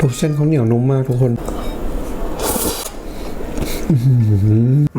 ดูเส้นเขาเหนียวนุ่มมากทุกคน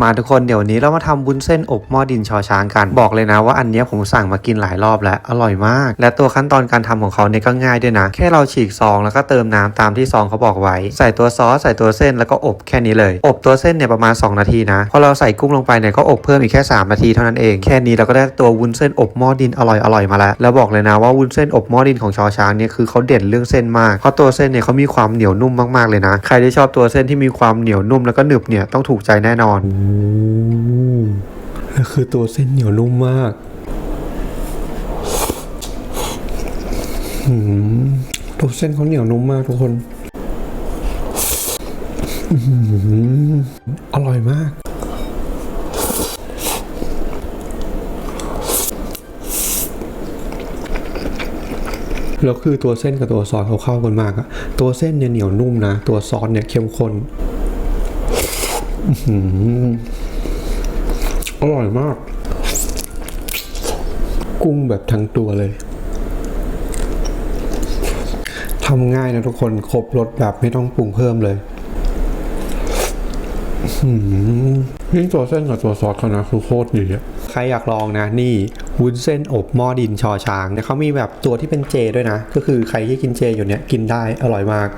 มาทุกคนเดี๋ยวนี้เรามาทำวุ้นเส้นอบหม้อดินชอช้างกัน บอกเลยนะว่าอันนี้ผมสั่งมากินหลายรอบแล้วอร่อยมาก และตัวขั้นตอนการทำของเขาเนี่ยก็ง่ายด้วยนะ แค่เราฉีกซองแล้วก็เติมน้ำตามที่ซองเขาบอกไว้ ใส่ตัวซอสใส่ตัวเส้นแล้วก็อบแค่นี้เลย อบตัวเส้นเนี่ยประมาณ 2 นาทีนะพอเราใส่กุ้งลงไปเนี่ยก็อบเพิ่มอีกแค่ 3 นาทีเท่านั้นเองแค่นี้เราก็ได้ตัววุ้นเส้นอบหม้อดินอร่อยอร่อยมาแล้วแล้วบอกเลยนะว่าวุ้นเส้นอบหม้อดินของชอช้างเนี่ยคือเขาเด่นเรื่องเส้นมากเพราะตัวเส้นเนี่ยเขามีความเหนียวนุ่มมากๆเลยนะ ใครที่ชอบตัวเส้นที่มีความเหนียวนุ่มแล้วก็หนึบเนี่ยต้องถูกใจแน่นอนอแล้วคือตัวเส้นเหนียวนุ่มมากตัวเส้นเขาเหนียวนุ่มมากทุกคนอืมอร่อยมาก แล้วคือตัวเส้นกับตัวซอสเขาเข้ากันมากอะตัวเส้นเนี่ยเหนียวนุ่มนะ ตัวซอสเนี่ยเข้มข้น อร่อยมาก กุ้งแบบทั้งตัวเลยทำง่ายนะทุกคนครบรสแบบไม่ต้องปรุงเพิ่มเลยอื้อหือยิ่งตัวเส้นกับตัวซอสเขานะคือโคตรดีอะใครอยากลองนะ นี่วุ้นเส้นอบหม้อดินชอช้างเนี่ยเขามีแบบตัวที่เป็นเจด้วยนะ ก็คือใครที่กินเจอยู่เนี่ยกินได้อร่อยมาก